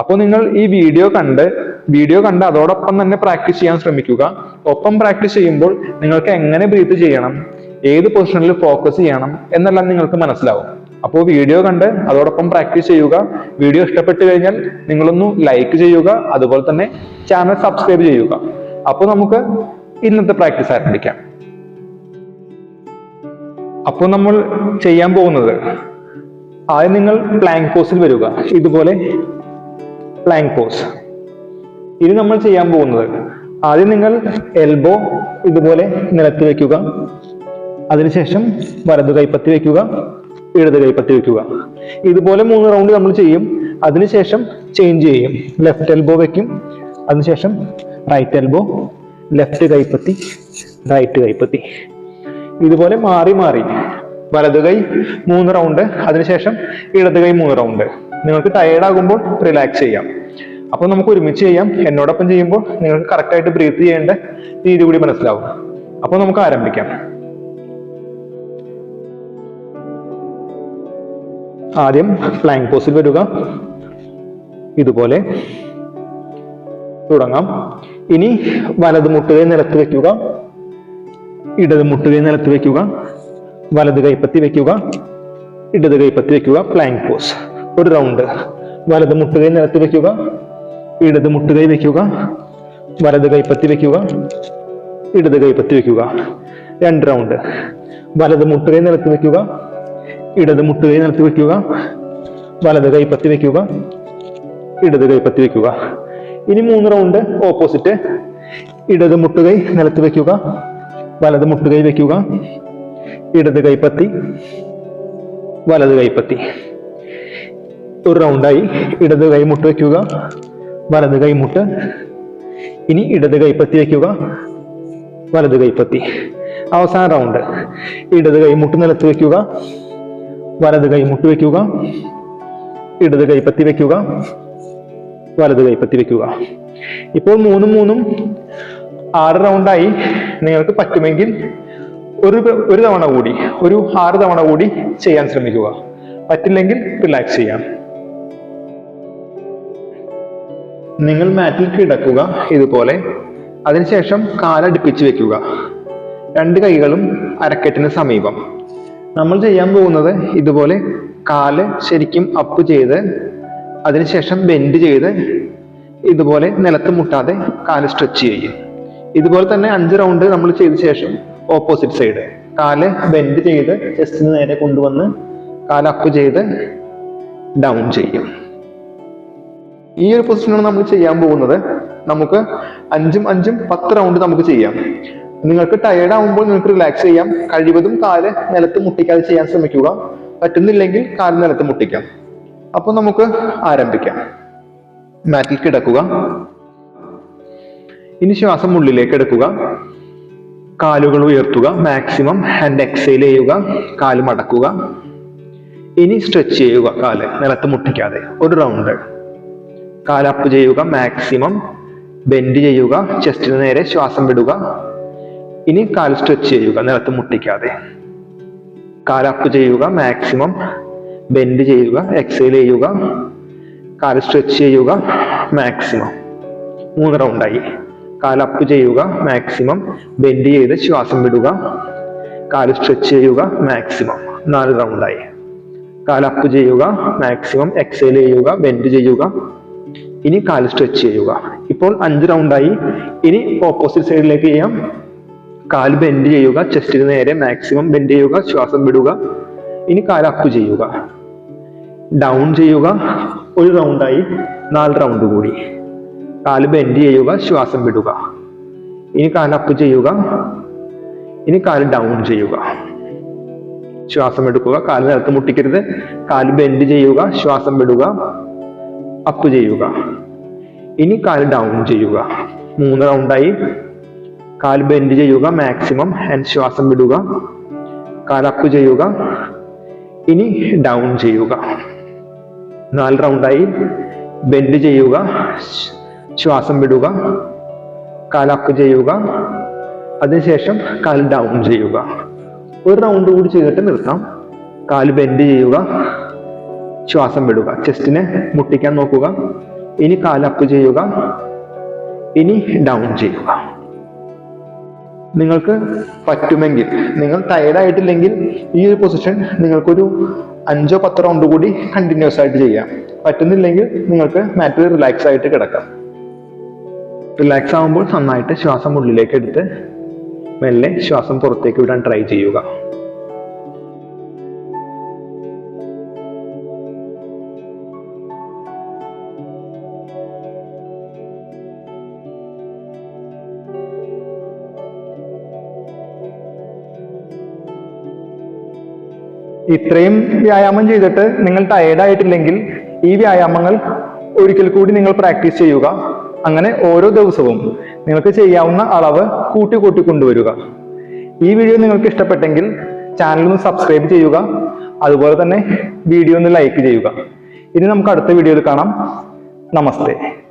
അപ്പോൾ നിങ്ങൾ ഈ വീഡിയോ കണ്ട് വീഡിയോ കണ്ട് അതോടൊപ്പം തന്നെ പ്രാക്ടീസ് ചെയ്യാൻ ശ്രമിക്കുക. ഒപ്പം പ്രാക്ടീസ് ചെയ്യുമ്പോൾ നിങ്ങൾക്ക് എങ്ങനെ ബ്രീത്ത് ചെയ്യണം ഏത് പൊസിഷനിൽ ഫോക്കസ് ചെയ്യണം എന്നെല്ലാം നിങ്ങൾക്ക് മനസ്സിലാവും. അപ്പോൾ വീഡിയോ കണ്ട് അതോടൊപ്പം പ്രാക്ടീസ് ചെയ്യുക. വീഡിയോ ഇഷ്ടപ്പെട്ടു കഴിഞ്ഞാൽ നിങ്ങളൊന്ന് ലൈക്ക് ചെയ്യുക അതുപോലെ തന്നെ ചാനൽ സബ്സ്ക്രൈബ് ചെയ്യുക. അപ്പോൾ നമുക്ക് ഇന്നത്തെ പ്രാക്ടീസ് ആരംഭിക്കാം. അപ്പോൾ നമ്മൾ ചെയ്യാൻ പോകുന്നത് ആദ്യം നിങ്ങൾ പ്ലാങ്ക് പോസിൽ വരിക. ഇതുപോലെ പ്ലാങ്ക് പോസ് ഇനി നമ്മൾ ചെയ്യാൻ പോകുന്നത് ആദ്യം നിങ്ങൾ എൽബോ ഇതുപോലെ നിലത്ത് വെക്കുക. അതിനുശേഷം വലത് കൈപ്പത്തി വെക്കുക ഇടത് കൈപ്പത്തി വെക്കുക. ഇതുപോലെ മൂന്ന് റൗണ്ട് നമ്മൾ ചെയ്യും. അതിനുശേഷം ചേഞ്ച് ചെയ്യും. ലെഫ്റ്റ് എൽബോ വെക്കും. അതിനുശേഷം റൈറ്റ് എൽബോ ലെഫ്റ്റ് കൈപ്പത്തി റൈറ്റ് കൈപ്പത്തി. ഇതുപോലെ മാറി മാറി. വലത് കൈ മൂന്ന് റൗണ്ട് അതിനുശേഷം ഇടത് കൈ മൂന്ന് റൗണ്ട് നിങ്ങൾക്ക് ടയേർഡ് ആകുമ്പോൾ റിലാക്സ് ചെയ്യാം. അപ്പോൾ നമുക്ക് ഒരുമിച്ച് ചെയ്യാം. എന്നോടൊപ്പം ചെയ്യുമ്പോൾ നിങ്ങൾക്ക് കറക്റ്റ് ആയിട്ട് ബ്രീത്ത് ചെയ്യേണ്ട രീതി കൂടി മനസ്സിലാവും. അപ്പോൾ നമുക്ക് ആരംഭിക്കാം. ആദ്യം പ്ലാങ്ക് പോസിൽ വരിക. ഇതുപോലെ തുടങ്ങാം. ഇനി വലത് മുട്ടുകൈ നിലത്ത് വെക്കുക. ഇടത് മുട്ടുകൈ നിലത്ത് വെക്കുക. വലത് കൈപ്പത്തി വെക്കുക. ഇടത് കൈപ്പത്തി വെക്കുക. പ്ലാങ്ക് പോസ് ഒരു റൗണ്ട് വലത് മുട്ടുകൈ നിലത്ത് വെക്കുക. ഇടത് മുട്ടുകൈ വെക്കുക. വലത് കൈപ്പത്തി വെക്കുക. ഇടത് കൈപ്പത്തി വെക്കുക. രണ്ട് റൗണ്ട് വലത് മുട്ടുകൈ നിലത്ത് വെക്കുക. ഇടത് മുട്ടുകൈ നിലത്ത് വെക്കുക. വലത് കൈപ്പത്തി വെക്കുക. ഇടത് കൈപ്പത്തി വെക്കുക. ഇനി മൂന്ന് റൗണ്ട് ഓപ്പോസിറ്റ് ഇടത് മുട്ടുകൈ നിലത്ത് വെക്കുക. വലത് മുട്ടുകൈ വെക്കുക. ഇടത് കൈപ്പത്തി. വലത് കൈപ്പത്തി. ഒരു റൗണ്ടായി ഇടത് കൈമുട്ട് വയ്ക്കുക വലത് കൈമുട്ട് ഇനി ഇടത് കൈപ്പത്തി വയ്ക്കുക വലത് കൈപ്പത്തി അവസാന റൗണ്ട് ഇടത് കൈമുട്ട് നിലത്ത് വയ്ക്കുക വലത് കൈമുട്ട് വയ്ക്കുക ഇടത് കൈപ്പത്തി വയ്ക്കുക വലത് കൈപ്പത്തി വയ്ക്കുക ഇപ്പോൾ മൂന്നും മൂന്നും ആറ് റൗണ്ടായി നിങ്ങൾക്ക് പറ്റുമെങ്കിൽ ഒരു ഒരു തവണ കൂടി ഒരു ആറ് തവണ കൂടി ചെയ്യാൻ ശ്രമിക്കുക. പറ്റില്ലെങ്കിൽ റിലാക്സ് ചെയ്യാം. നിങ്ങൾ മാറ്റിൽ കിടക്കുക ഇതുപോലെ. അതിനുശേഷം കാലടുപ്പിച്ച് വെക്കുക. രണ്ട് കൈകളും അരക്കെട്ടിന് സമീപം. നമ്മൾ ചെയ്യാൻ പോകുന്നത് ഇതുപോലെ കാൽ ശരിക്കും അപ്പ് ചെയ്ത് അതിനുശേഷം ബെൻഡ് ചെയ്ത് ഇതുപോലെ നിലത്ത് മുട്ടാതെ കാൽ സ്ട്രെച്ച് ചെയ്യും ഇതുപോലെ തന്നെ അഞ്ച് റൗണ്ട് നമ്മൾ ചെയ്ത ശേഷം ഓപ്പോസിറ്റ് സൈഡ് കാൽ ബെൻഡ് ചെയ്ത് ചെസ്റ്റിന് നേരെ കൊണ്ടുവന്ന് കാൽ അപ്പ് ചെയ്ത് ഡൗൺ ചെയ്യും ഈ ഒരു പൊസിഷനാണ് നമ്മൾ ചെയ്യാൻ പോകുന്നത്. നമുക്ക് അഞ്ചും അഞ്ചും പത്ത് റൗണ്ട് നമുക്ക് ചെയ്യാം. നിങ്ങൾക്ക് ടയേർഡ് ആവുമ്പോൾ നിങ്ങൾക്ക് റിലാക്സ് ചെയ്യാം. കഴിവതും കാൽ നിലത്ത് മുട്ടിക്കാതെ ചെയ്യാൻ ശ്രമിക്കുക. പറ്റുന്നില്ലെങ്കിൽ കാൽ നിലത്ത് മുട്ടിക്കാം. അപ്പൊ നമുക്ക് ആരംഭിക്കാം. മാറ്റിൽ കിടക്കുക. ഇനി ശ്വാസം ഉള്ളിലേക്ക് എടുക്കുക. കാലുകൾ ഉയർത്തുക. മാക്സിമം ഹാൻഡ് എക്സൈൽ ചെയ്യുക. കാൽ മടക്കുക. ഇനി സ്ട്രെച്ച് ചെയ്യുക കാൽ നിലത്ത് മുട്ടിക്കാതെ. ഒരു റൗണ്ട് കാൽ അപ്പ് ചെയ്യുക മാക്സിമം ബെൻഡ് ചെയ്യുക ചെസ്റ്റിന് നേരെ ശ്വാസം വിടുക. ഇനി കാൽ സ്ട്രെച്ച് ചെയ്യുക നിലത്ത് മുട്ടിക്കാതെ. കാലപ്പ് ചെയ്യുക മാക്സിമം ബെൻഡ് ചെയ്യുക എക്സൈൽ ചെയ്യുക. കാൽ സ്ട്രെച്ച് ചെയ്യുക മാക്സിമം മൂന്ന് റൗണ്ടായി കാലപ്പ് ചെയ്യുക മാക്സിമം ബെൻഡ് ചെയ്ത് ശ്വാസം വിടുക. കാൽ സ്ട്രെച്ച് ചെയ്യുക മാക്സിമം നാല് റൗണ്ടായി കാലപ്പ് ചെയ്യുക മാക്സിമം എക്സൈൽ ചെയ്യുക ബെൻഡ് ചെയ്യുക. ഇനി കാൽ സ്ട്രെച്ച് ചെയ്യുക. ഇപ്പോൾ അഞ്ച് റൗണ്ടായി ഇനി ഓപ്പോസിറ്റ് സൈഡിലേക്ക് ചെയ്യാം. കാൽ ബെൻഡ് ചെയ്യുക. ചെസ്റ്റിന് നേരെ മാക്സിമം ബെൻഡ് ചെയ്യുക. ശ്വാസം വിടുക. ഇനി കാൽ അപ്പ് ചെയ്യുക. ഡൗൺ ചെയ്യുക. ഒരു റൗണ്ടായി നാല് റൗണ്ട് കൂടി. കാൽ ബെൻഡ് ചെയ്യുക. ശ്വാസം വിടുക. ഇനി കാൽ അപ്പ് ചെയ്യുക. ഇനി കാൽ ഡൗൺ ചെയ്യുക. ശ്വാസം എടുക്കുക. കാൽ നിലത്ത് മുട്ടിക്കരുത്. കാൽ ബെൻഡ് ചെയ്യുക. ശ്വാസം വിടുക. അപ്പ് ചെയ്യുക. ഇനി കാൽ ഡൗൺ ചെയ്യുക. മൂന്ന് റൗണ്ടായി കാൽ ബെൻഡ് ചെയ്യുക. മാക്സിമം ഹാൻഡ് ശ്വാസം വിടുക. കാൽ അപ്പ് ചെയ്യുക. ഇനി ഡൗൺ ചെയ്യുക. നാല് റൗണ്ടായി ബെൻഡ് ചെയ്യുക. ശ്വാസം വിടുക. കാൽ അപ്പ് ചെയ്യുക. അതിനുശേഷം കാൽ ഡൗൺ ചെയ്യുക. ഒരു റൗണ്ട് കൂടി ചെയ്തിട്ട് നിർത്താം. കാൽ ബെൻഡ് ചെയ്യുക. ശ്വാസം വിടുക. ചെസ്റ്റിനെ മുട്ടിക്കാൻ നോക്കുക. ഇനി കാൽ അപ്പ് ചെയ്യുക. ഇനി ഡൗൺ ചെയ്യുക. നിങ്ങൾക്ക് പറ്റുമെങ്കിൽ നിങ്ങൾ ടയർഡ് ആയിട്ടില്ലെങ്കിൽ ഈ ഒരു പൊസിഷൻ നിങ്ങൾക്കൊരു അഞ്ചോ പത്തോ റൗണ്ട് കൂടി കണ്ടിന്യൂസ് ആയിട്ട് ചെയ്യാം. പറ്റുന്നില്ലെങ്കിൽ നിങ്ങൾക്ക് മാറ്റിൽ റിലാക്സ് ആയിട്ട് കിടക്കാം. റിലാക്സ് ആകുമ്പോൾ നന്നായിട്ട് ശ്വാസം ഉള്ളിലേക്ക് എടുത്ത് മെല്ലെ ശ്വാസം പുറത്തേക്ക് വിടാൻ ട്രൈ ചെയ്യുക. ഇത്രയും വ്യായാമം ചെയ്തിട്ട് നിങ്ങൾ ടയേർഡായിട്ടില്ലെങ്കിൽ ഈ വ്യായാമങ്ങൾ ഒരിക്കൽ കൂടി നിങ്ങൾ പ്രാക്ടീസ് ചെയ്യുക. അങ്ങനെ ഓരോ ദിവസവും നിങ്ങൾക്ക് ചെയ്യാവുന്ന അളവ് കൂട്ടി കൂട്ടി കൊണ്ടുവരിക. ഈ വീഡിയോ നിങ്ങൾക്ക് ഇഷ്ടപ്പെട്ടെങ്കിൽ ചാനൽ ഒന്ന് സബ്സ്ക്രൈബ് ചെയ്യുക. അതുപോലെ തന്നെ വീഡിയോ ഒന്ന് ലൈക്ക് ചെയ്യുക. ഇനി നമുക്ക് അടുത്ത വീഡിയോയിൽ കാണാം. നമസ്തേ.